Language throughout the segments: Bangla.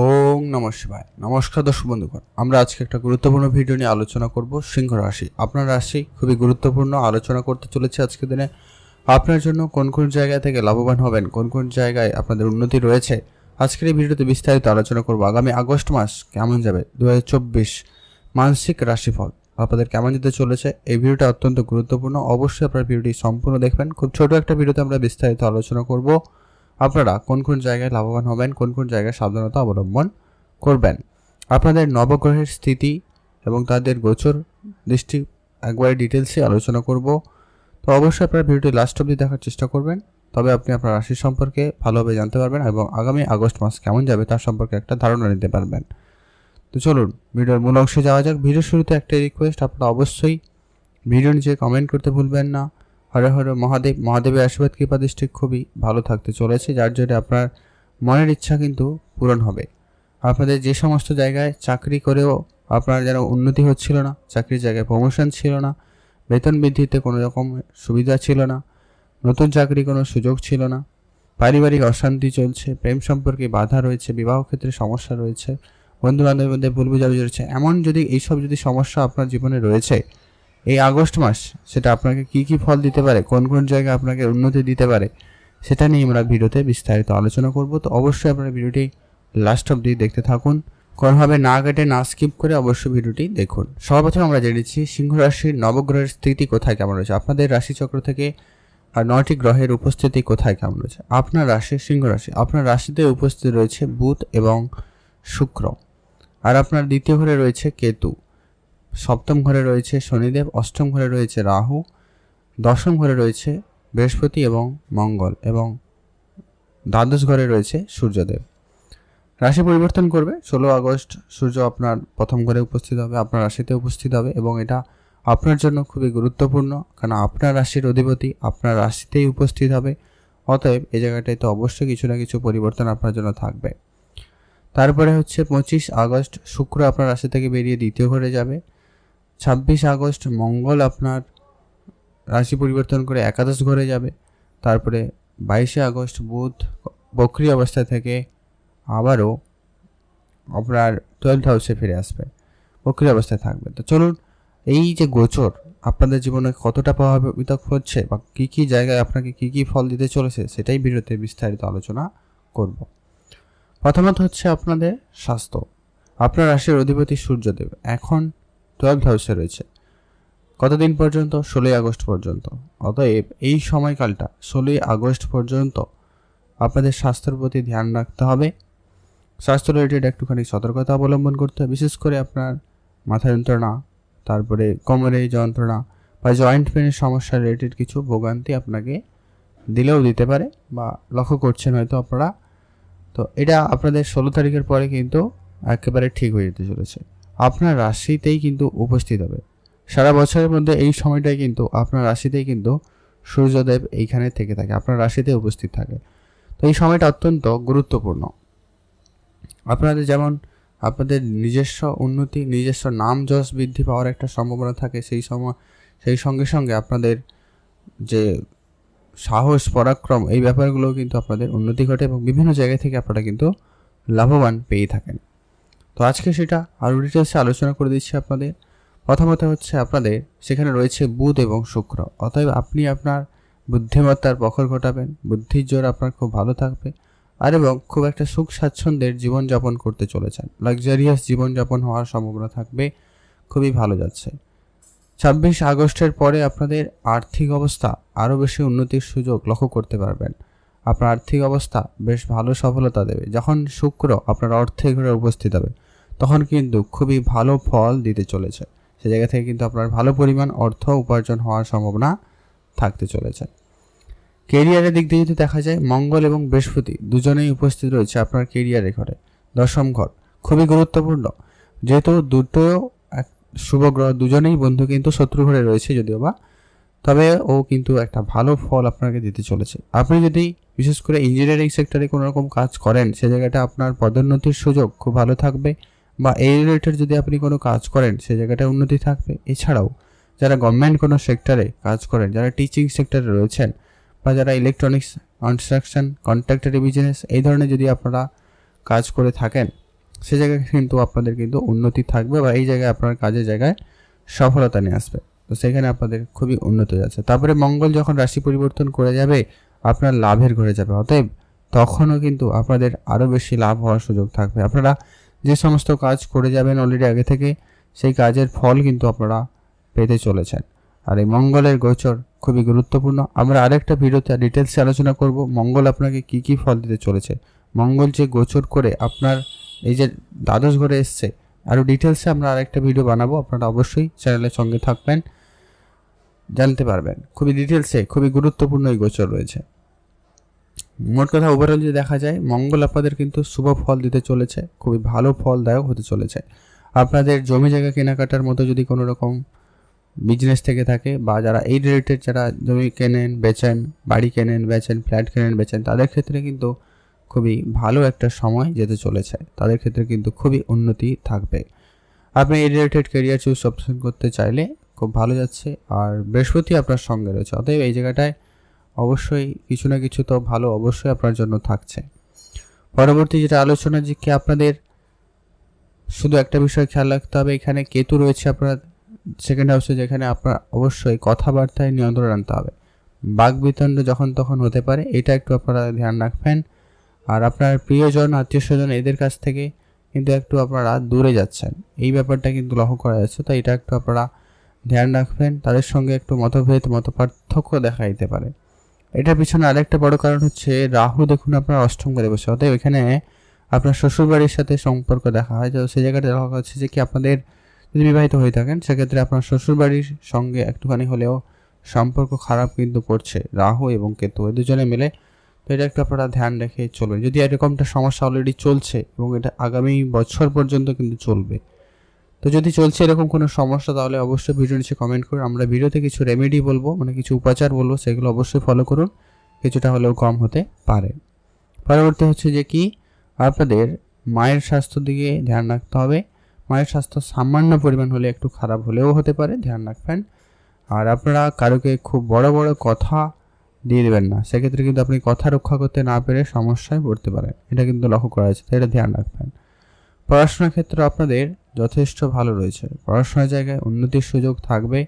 ওং নম শিবায়। নমস্কার দর্শক বন্ধুগণ, আমরা আজকে একটা গুরুত্বপূর্ণ ভিডিও নিয়ে আলোচনা করব, সিংহ রাশি। আপনার রাশি খুবই গুরুত্বপূর্ণ, আলোচনা করতে চলেছে আজকে দিনে। আপনার জন্য কোন কোন জায়গা থেকে লাভবান হবেন, কোন কোন জায়গায় আপনাদের উন্নতি রয়েছে, আজকের এই ভিডিওতে বিস্তারিত আলোচনা করব। আগামী আগস্ট মাস কেমন যাবে দু হাজার চব্বিশ মানসিক রাশিফল আপনাদের কেমন যেতে চলেছে, এই ভিডিওটা অত্যন্ত গুরুত্বপূর্ণ। অবশ্যই আপনার ভিডিওটি সম্পূর্ণ দেখবেন। খুব ছোট একটা ভিডিওতে আমরা বিস্তারিত আলোচনা করব। আপনারা কোন কোন জায়গায় লাভবান হবেন, কোন কোন জায়গায় সাবধানতা অবলম্বন করবেন? আপনাদের নবগ্রহের স্থিতি এবং তাদের গোচর দৃষ্টি একবারে ডিটেলসে আলোচনা করব। তো অবশ্যই আপনার ভিডিওটি লাস্ট অবধি দেখার চেষ্টা করবেন। তবে আপনি আপনার রাশি সম্পর্কে ভালোভাবে জানতে পারবেন এবং আগামী আগস্ট মাস কেমন যাবে তার সম্পর্কে একটা ধারণা নিতে পারবেন। তো চলুন, ভিডিওর মূল অংশে যাওয়া যাক। ভিডিওর শুরুতে একটা রিকোয়েস্ট আপনারা অবশ্যই ভিডিও নিচে কমেন্ট করতে ভুলবেন না। হরে হরে মহাদেব, মহাদেবের আশীর্বাদ, কৃপা, দৃষ্টি খুবই ভালো থাকতে চলেছে, যার জন্য আপনার মনের ইচ্ছা কিন্তু পূরণ হবে। আপনাদের যে সমস্ত জায়গায় চাকরি করেও আপনার যেন উন্নতি হচ্ছিল না, চাকরির জায়গায় প্রমোশন ছিল না, বেতন বৃদ্ধিতে কোনো রকম সুবিধা ছিল না, নতুন চাকরি কোনো সুযোগ ছিল না, পারিবারিক অশান্তি চলছে, প্রেম সম্পর্কে বাধা রয়েছে, বিবাহ ক্ষেত্রে সমস্যা রয়েছে বন্ধু বান্ধবের মধ্যে ভুল বুঝাবুঝি রয়েছে, এমন যদি এইসব যদি সমস্যা আপনার জীবনে রয়েছে এই আগস্ট মাস সেটা আপনাকে কি কি ফল দিতে পারে, কোন কোন জায়গায় আপনাকে উন্নতি দিতে পারে, সেটা নিয়ে আমরা ভিডিওতে বিস্তারিত আলোচনা করব। তো অবশ্যই আপনারা ভিডিওটি লাস্ট অবধি দেখতে থাকুন। কোনোভাবে না কেটে না স্কিপ করে অবশ্যই ভিডিওটি দেখুন। সর্বপ্রথম আমরা জেনেছি সিংহ রাশির নবগ্রহের স্থিতি কোথায় কেমন রয়েছে? আপনাদের রাশিচক্র থেকে আর নয়টি গ্রহের উপস্থিতি কোথায় কেমন রয়েছে? আপনার রাশি সিংহ রাশি, আপনার রাশিতে উপস্থিত রয়েছে বুধ এবং শুক্র। আর আপনার দ্বিতীয় ঘরে রয়েছে কেতু। সপ্তম ঘরে রয়েছে শনিদেব, অষ্টম ঘরে রয়েছে রাহু, দশম ঘরে রয়েছে বৃহস্পতি এবং মঙ্গল এবং দ্বাদশ ঘরে রয়েছে সূর্যদেব। রাশি পরিবর্তন করবে। ষোলো আগস্ট সূর্য আপনার প্রথম ঘরে উপস্থিত হবে, আপনার রাশিতে উপস্থিত হবে এবং এটা আপনার জন্য খুবই গুরুত্বপূর্ণ কারণ আপনার রাশির অধিপতি আপনার রাশিতেই উপস্থিত হবে। অতএব এই জায়গাটায় তো অবশ্যই কিছু না কিছু পরিবর্তন আপনার জন্য থাকবে। তারপরে হচ্ছে পঁচিশ আগস্ট শুক্র আপনার রাশি থেকে বেরিয়ে দ্বিতীয় ঘরে যাবে। ছাব্বিশ আগস্ট, মঙ্গল আপনার রাশি পরিবর্তন করে একাদশ ঘরে যাবে। তারপরে বাইশে আগস্ট, বুধ বক্রি অবস্থা থেকে আবারও আপনার টুয়েলভ হাউসে ফিরে আসবে। বক্রি অবস্থায় থাকবে। তো চলুন, এই যে গোচর, আপনাদের জীবনে কতটা প্রভাবিত হচ্ছে বা কী কী জায়গায় আপনাকে কী কী ফল দিতে চলেছে, সেটাই ভিডিওতে বিস্তারিত আলোচনা করব। প্রথমত হচ্ছে আপনাদের স্বাস্থ্য। আপনার রাশির অধিপতি সূর্যদেব। এখন টুয়েলভ হাউসে রয়েছে। কতদিন পর্যন্ত? ষোলোই আগস্ট পর্যন্ত। অতএব এই সময়কালটা, ষোলোই আগস্ট পর্যন্ত আপনাদের স্বাস্থ্যের প্রতি ধ্যান রাখতে হবে। স্বাস্থ্য রিলেটেড একটুখানি সতর্কতা অবলম্বন করতে হবে। বিশেষ করে আপনার মাথা যন্ত্রণা, তারপরে কোমরে যন্ত্রণা বা জয়েন্ট পেনের সমস্যা রিলেটেড কিছু ভোগান্তি আপনাকে দিলেও দিতে পারে বা লক্ষ্য করছেন হয়তো আপনারা। তো এটা আপনাদের ষোলো তারিখের পরে কিন্তু একেবারে ঠিক হয়ে যেতে চলেছে। আপনার রাশিতেই কিন্তু উপস্থিত হবে। সারা বছরের মধ্যে এই সময়টাই কিন্তু আপনার রাশিতেই কিন্তু সূর্যদেব এইখানে থেকে থাকে, আপনার রাশিতে উপস্থিত থাকে। তো এই সময়টা অত্যন্ত গুরুত্বপূর্ণ। আপনাদের যেমন আপনাদের নিজস্ব উন্নতি, নিজস্ব নাম যশ বৃদ্ধি পাওয়ার একটা সম্ভাবনা থাকে, সেই সময়, সেই সঙ্গে সঙ্গে আপনাদের যে সাহস, পরাক্রম, এই ব্যাপারগুলো কিন্তু আপনাদের উন্নতি ঘটে এবং বিভিন্ন জায়গা থেকে আপনারা কিন্তু লাভবান পেয়ে থাকেন। তো আজকে সেটা আরও ডিটেলসে আলোচনা করে দিচ্ছি আপনাদের। প্রথমত হচ্ছে আপনাদের, সেখানে রয়েছে বুধ এবং শুক্র। অতএব আপনি আপনার বুদ্ধিমত্তার প্রখর ঘটাবেন, বুদ্ধির জোর আপনার খুব ভালো থাকবে আর এবং খুব একটা সুখ স্বাচ্ছন্দ্যের জীবনযাপন করতে চলেছেন। লাক্সারিয়াস জীবনযাপন হওয়ার সম্ভাবনা থাকবে, খুবই ভালো যাচ্ছে। ছাব্বিশ আগস্টের পরে আপনাদের আর্থিক অবস্থা আরও বেশি উন্নতির সুযোগ লক্ষ্য করতে পারবেন। আপনার আর্থিক অবস্থা বেশ ভালো সফলতা দেবে। যখন শুক্র আপনার অর্থে ঘরে উপস্থিত হবে তখন কিন্তু খুবই ভালো ফল দিতে চলেছে। সে জায়গা থেকে কিন্তু আপনার ভালো পরিমাণ অর্থ উপার্জন হওয়ার সম্ভাবনা থাকতে চলেছে। কেরিয়ারের দিক দিয়ে যদি দেখা যায়, মঙ্গল এবং বৃহস্পতি দুজনেই উপস্থিত রয়েছে আপনার কেরিয়ারে ঘরে দশম ঘর, খুবই গুরুত্বপূর্ণ। যেহেতু দুটো এক শুভ গ্রহ, দুজনেই বন্ধু কিন্তু শত্রু ঘরে রয়েছে যদিও বা, তবে ও কিন্তু একটা ভালো ফল আপনাকে দিতে চলেছে। আপনি যদি বিশেষ করে ইঞ্জিনিয়ারিং সেক্টরে কোনো রকম কাজ করেন, সে জায়গাটা আপনার পদোন্নতির সুযোগ, খুব ভালো থাকবে। বা এই রিলেটেড যদি আপনি কোনো কাজ করেন, সে জায়গাটা উন্নতি থাকবে। এছাড়াও, যারা গভর্নমেন্ট কোনো সেক্টরে কাজ করেন, যারা টিচিং সেক্টরে রয়েছেন, বা যারা ইলেকট্রনিক্স কনস্ট্রাকশন কন্ট্রাক্টরি বিজনেস এই ধরনের যদি আপনারা কাজ করে থাকেন, সে জায়গায় কিন্তু আপনাদের কিন্তু উন্নতি থাকবে বা এই জায়গায় আপনার কাজের জায়গায় সফলতা নিয়ে আসবে। তো সেখানে আপনাদের খুবই উন্নত যাচ্ছে। তারপরে মঙ্গল যখন রাশি পরিবর্তন করে যাবে, আপনার লাভের ঘরে যাবে। অতএব তখনও কিন্তু আপনাদের আরও বেশি লাভ হওয়ার সুযোগ থাকবে। আপনারা যে সমস্ত কাজ করে যাবেন অলরেডি আগে থেকে, সেই কাজের ফল কিন্তু আপনারা পেতে চলেছেন। আর এই মঙ্গলের গোচর খুবই গুরুত্বপূর্ণ। আমরা আরেকটা ভিডিওতে ডিটেলসে আলোচনা করব, মঙ্গল আপনাকে কি কি ফল দিতে চলেছে। মঙ্গল যে গোচর করে আপনার এই যে দ্বাদশ ঘরে এসছে, আরও ডিটেলসে আমরা আরেকটা ভিডিও বানাবো, আপনারা অবশ্যই চ্যানেলের সঙ্গে থাকবেন, জানতে পারবেন। খুবই ডিটেলসে খুবই গুরুত্বপূর্ণ এই গোচর রয়েছে। মোট কথা ওভারঅল যদি দেখা যায়, মঙ্গল আপনাদের কিন্তু শুভ ফল দিতে চলেছে, খুবই ভালো ফলদায়ক হতে চলেছে। আপনাদের জমি জায়গা কেনাকাটার মতো যদি কোনো রকম বিজনেস থেকে থাকে বা যারা এই রিলেটেড যারা জমি কেনেন, বেচেন, বাড়ি কেনেন, বেচেন ফ্ল্যাট কেনেন, বেচেন, তাদের ক্ষেত্রে কিন্তু খুবই ভালো একটা সময় যেতে চলেছে। তাদের ক্ষেত্রে কিন্তু খুবই উন্নতি থাকবে। আপনি এই রিলেটেড কেরিয়ার চুজ অপশন করতে চাইলে খুব ভালো যাচ্ছে, আর বৃহস্পতি আপনার সঙ্গে রয়েছে। অতএব এই জায়গাটায় অবশ্যই কিছু না কিছু তো ভালো অবশ্যই আপনার জন্য থাকছে। পরবর্তী যেটা আলোচনা, যে কি আপনাদের শুধু একটা বিষয় খেয়াল রাখতে হবে, এখানে কেতু রয়েছে আপনার সেকেন্ড হাউসে যেখানে আপনার অবশ্যই কথাবার্তায় নিয়ন্ত্রণ আনতে হবে। বাক বিতণ্ড যখন তখন হতে পারে, এটা একটু আপনারা ধ্যান রাখবেন। আর আপনার প্রিয়জন আত্মীয় স্বজন এদের কাছ থেকে কিন্তু একটু আপনারা দূরে যাচ্ছেন। এই ব্যাপারটা কিন্তু লক্ষ্য করা যাচ্ছে তো এটা একটু আপনারা ধ্যান রাখবেন। তাদের সঙ্গে একটু মতভেদ মত পার্থক্য দেখা দিতে পারে। এটার পিছনে আরেকটা বড় কারণ হচ্ছে রাহু দেখুন আপনার অষ্টম করে বসে। অতএব এখানে আপনার শ্বশুরবাড়ির সাথে সম্পর্ক দেখা হয়। তো সেই জায়গাটা দেখা হচ্ছে যে কি আপনাদের যদি বিবাহিত হয়ে থাকেন, সেক্ষেত্রে আপনার শ্বশুরবাড়ির সঙ্গে একটুখানি হলেও সম্পর্ক খারাপ কিন্তু করছে রাহু এবং কেতু। এই দুজনে মিলে তো এটা একটু আপনারা ধ্যান রেখে চলবেন যদি এরকমটা সমস্যা অলরেডি চলছে এবং এটা আগামী বছর পর্যন্ত কিন্তু চলবে। তো যদি চলছে এরকম কোনো সমস্যা, তাহলে অবশ্যই ভিডিও নিচে কমেন্ট করুন আমরা ভিডিওতে কিছু রেমেডি বলব মানে কিছু উপাচার বলব, সেগুলো অবশ্যই ফলো করুন। কিছুটা হলেও কম হতে পারে। পরবর্তী হচ্ছে যে কি, আপনাদের মায়ের স্বাস্থ্য দিকে ধ্যান রাখতে হবে। মায়ের স্বাস্থ্য সামান্য পরিমাণ হলে একটু খারাপ হলেও হতে পারে, ধ্যান রাখবেন। আর আপনারা কারোকে খুব বড় বড় কথা দিয়ে দেবেন না। সেক্ষেত্রে কিন্তু আপনি কথা রক্ষা করতে না পেরে সমস্যায় পড়তে পারেন। এটা কিন্তু লক্ষ্য করা হয়েছে এটা ধ্যান রাখবেন। পড়াশোনার ক্ষেত্রে আপনাদের যথেষ্ট ভালো রয়েছে। পড়াশোনার জায়গায় উন্নতির সুযোগ থাকবে।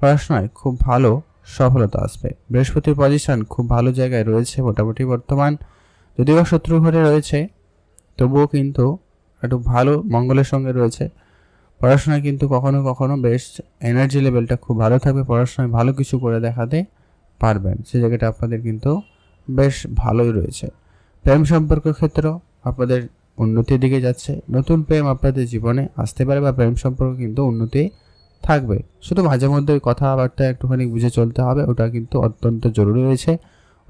পড়াশোনায় খুব ভালো সফলতা আসবে। বৃহস্পতির পজিশন খুব ভালো জায়গায় রয়েছে মোটামুটি বর্তমান। যদিও শত্রু ঘরে রয়েছে, তবুও কিন্তু একটু ভালো মঙ্গলের সঙ্গে রয়েছে। পড়াশোনায় কিন্তু কখনো কখনো বেশ এনার্জি লেভেলটা খুব ভালো থাকবে। পড়াশোনায় ভালো কিছু করে দেখাতে পারবেন। সে জায়গাটা আপনাদের কিন্তু বেশ ভালোই রয়েছে। প্রেম সম্পর্ক ক্ষেত্র আপনাদের উন্নতির দিকে যাচ্ছে। নতুন প্রেম আপনাদের জীবনে আসতে পারে বা প্রেম সম্পর্ক কিন্তু উন্নতি থাকবে। শুধু মাঝে মধ্যে ওই কথাবার্তা একটুখানি বুঝে চলতে হবে, ওটা কিন্তু অত্যন্ত জরুরি রয়েছে।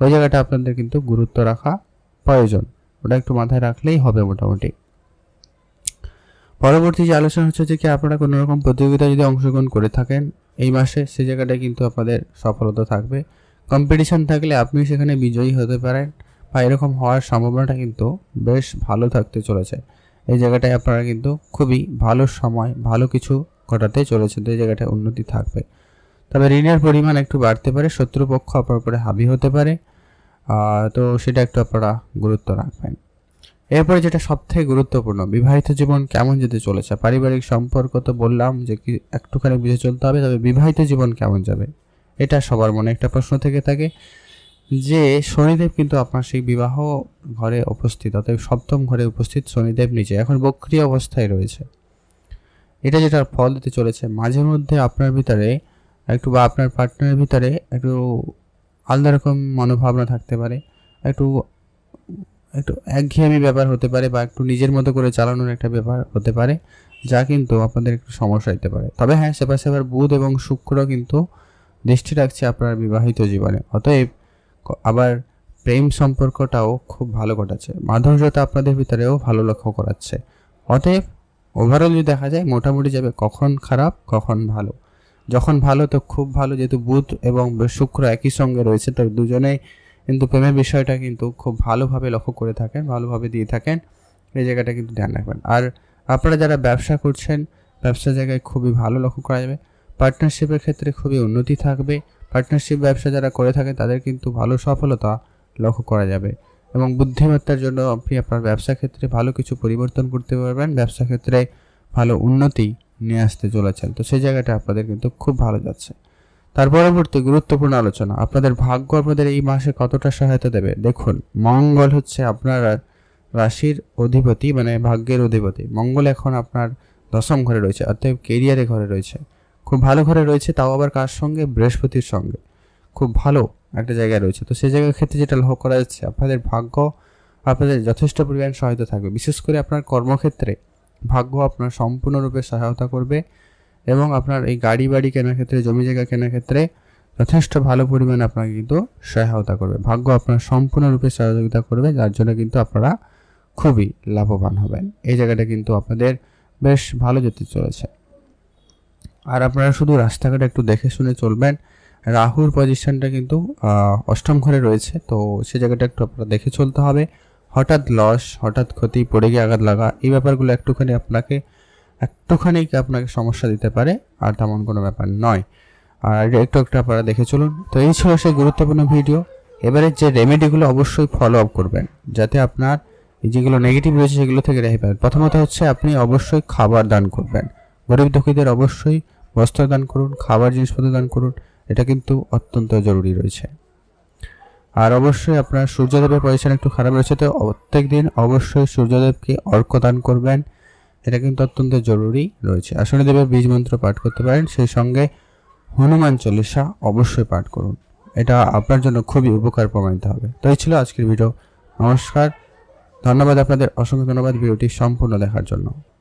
ওই জায়গাটা আপনাদের কিন্তু গুরুত্ব রাখা প্রয়োজন। ওটা একটু মাথায় রাখলেই হবে মোটামুটি। পরবর্তী যে আলোচনা হচ্ছে যে কি আপনারা কোনো রকম প্রতিযোগিতা যদি অংশগ্রহণ করে থাকেন, এই মাসে সেই জায়গাটায় কিন্তু আপনাদের সফলতা থাকবে। কম্পিটিশান থাকলে আপনি সেখানে বিজয়ী হতে পারেন। বা এরকম হওয়ার সম্ভাবনাটা কিন্তু বেশ ভালো থাকতে চলেছে। এই জায়গাটায় আপনারা কিন্তু খুবই ভালো সময়, ভালো কিছু ঘটাতে চলেছে তো এই জায়গাটায় উন্নতি থাকবে। তবে ঋণের পরিমাণ একটু বাড়তে পারে, শত্রুপক্ষ আপনার উপরে হাবি হতে পারে তো সেটা একটু আপনারা গুরুত্ব রাখবেন। এরপরে যেটা সবথেকে গুরুত্বপূর্ণ, বিবাহিত জীবন কেমন যেতে চলেছে? পারিবারিক সম্পর্ক তো বললাম যে কি একটুখানি বুঝে চলতে হবে, তবে বিবাহিত জীবন কেমন যাবে? এটা সবার মনে একটা প্রশ্ন থেকে থাকে। যে শনিদেব কিন্তু আপনার সেই বিবাহ ঘরে উপস্থিত, অতএব সপ্তম ঘরে উপস্থিত শনিদেব নিচে এখন বক্রিয় অবস্থায় রয়েছে। এটা যেটা ফল দিতে চলেছে, মাঝে মধ্যে আপনার ভিতরে একটু বা আপনার পার্টনারের ভিতরে একটু আলাদা রকম মনোভাবনা থাকতে পারে, একটু একটু একঘেয়েমি ব্যাপার হতে পারে বা একটু নিজের মতো করে চালানোর একটা ব্যাপার হতে পারে, যা কিন্তু আপনাদের একটু সমস্যা হতে পারে। তবে হ্যাঁ সেপাশে আবার বুধ এবং শুক্র কিন্তু দৃষ্টি রাখছে আপনার বিবাহিত জীবনে। অতএব আবার প্রেম সম্পর্কটাও খুব ভালো ঘটাচ্ছে। মাধুর্যতা আপনাদের ভিতরেও ভালো লক্ষ্য করাচ্ছে। অতএব ওভারঅল যদি দেখা যায়, মোটামুটি যাবে কখন খারাপ, কখন ভালো। যখন ভালো, তো খুব ভালো। যেহেতু বুধ এবং শুক্র একই সঙ্গে রয়েছে, তো দুজনেই কিন্তু প্রেমের বিষয়টা কিন্তু খুব ভালোভাবে লক্ষ্য করে থাকেন, ভালোভাবে দিয়ে থাকেন। এই জায়গাটা কিন্তু ধ্যান রাখবেন। আর আপনারা যারা ব্যবসা করছেন ব্যবসা জায়গায় খুবই ভালো লক্ষ্য করা যাবে। পার্টনারশিপের ক্ষেত্রে খুবই উন্নতি থাকবে। পার্টনারশিপ ব্যবসা যারা করে থাকে, তাদের কিন্তু ভালো সফলতা লক্ষ্য করা যাবে। এবং বুদ্ধিমত্তার জন্য আপনি আপনার ব্যবসা ক্ষেত্রে ভালো কিছু পরিবর্তন করতে পারবেন, ব্যবসা ক্ষেত্রে ভালো উন্নতি নিয়ে আসতে চলেছেন। তো সেই জায়গাটা আপনাদের কিন্তু খুব ভালো যাচ্ছে। তার পরবর্তী গুরুত্বপূর্ণ আলোচনা, আপনাদের ভাগ্য আপনাদের এই মাসে কতটা সহায়তা দেবে? দেখুন, মঙ্গল হচ্ছে আপনার রাশির অধিপতি মানে ভাগ্যের অধিপতি। মঙ্গল এখন আপনার দশম ঘরে রয়েছে অর্থাৎ কেরিয়ারে ঘরে রয়েছে। খুব ভালো ঘরে রয়েছে, তাও আবার কার সঙ্গে? বৃহস্পতির সঙ্গে। খুব ভালো একটা জায়গায় রয়েছে। তো সেই জায়গার ক্ষেত্রে যেটা লক্ষ্য করা যাচ্ছে, আপনাদের ভাগ্য আপনাদের যথেষ্ট পরিমাণ সহায়তা থাকবে। বিশেষ করে আপনার কর্মক্ষেত্রে ভাগ্য আপনার সম্পূর্ণরূপে সহায়তা করবে এবং আপনার এই গাড়ি বাড়ি কেনার ক্ষেত্রে, জমি জায়গা কেনার ক্ষেত্রে যথেষ্ট ভালো পরিমাণে আপনাকে কিন্তু সহায়তা করবে। ভাগ্য আপনার সম্পূর্ণরূপে সহযোগিতা করবে, যার জন্য কিন্তু আপনারা খুবই লাভবান হবেন। এই জায়গাটা কিন্তু আপনাদের বেশ ভালো যেতে চলেছে। আর আপনারা শুধু রাস্তাঘাটে একটু দেখে শুনে চলবেন। রাহুর পজিশনটা কিন্তু অষ্টম ঘরে রয়েছে, তো সে জায়গাটা একটু আপনারা দেখে চলতে হবে। হঠাৎ লস হঠাৎ ক্ষতি, পড়ে গিয়ে আঘাত লাগা, এই ব্যাপারগুলো একটুখানি আপনাকে একটুখানি আপনাকে সমস্যা দিতে পারে, আর তেমন কোনো ব্যাপার নয়। আর একটু একটু আপনারা দেখে চলুন। তো এই ছিল সেই গুরুত্বপূর্ণ ভিডিও। এবারে যে রেমেডিগুলো অবশ্যই ফলো আপ করবেন, যাতে আপনার যেগুলো নেগেটিভ রয়েছে সেগুলো থেকে রেহাই পাবেন। প্রথমত হচ্ছে আপনি অবশ্যই খাবার দান করবেন। গরিব দুঃখীদের অবশ্যই বস্ত্র দান করুন, খাবার জিনিসপত্র দান করুন, এটা কিন্তু অত্যন্ত জরুরি রয়েছে। আর অবশ্যই আপনার সূর্যদেবের পজিশন একটু খারাপ রয়েছে, তো প্রত্যেক দিন অবশ্যই সূর্যদেবকে অর্ঘ দান করবেন। এটা কিন্তু অত্যন্ত জরুরি রয়েছে। আর শনিদেবের বীজ মন্ত্র পাঠ করতে পারেন, সেই সঙ্গে হনুমান চল্লিশা অবশ্যই পাঠ করুন। এটা আপনার জন্য খুবই উপকার প্রমাণিত হবে। তো এই ছিল আজকের ভিডিও। নমস্কার। ধন্যবাদ আপনাদের। অসংখ্য ধন্যবাদ ভিডিওটি সম্পূর্ণ দেখার জন্য।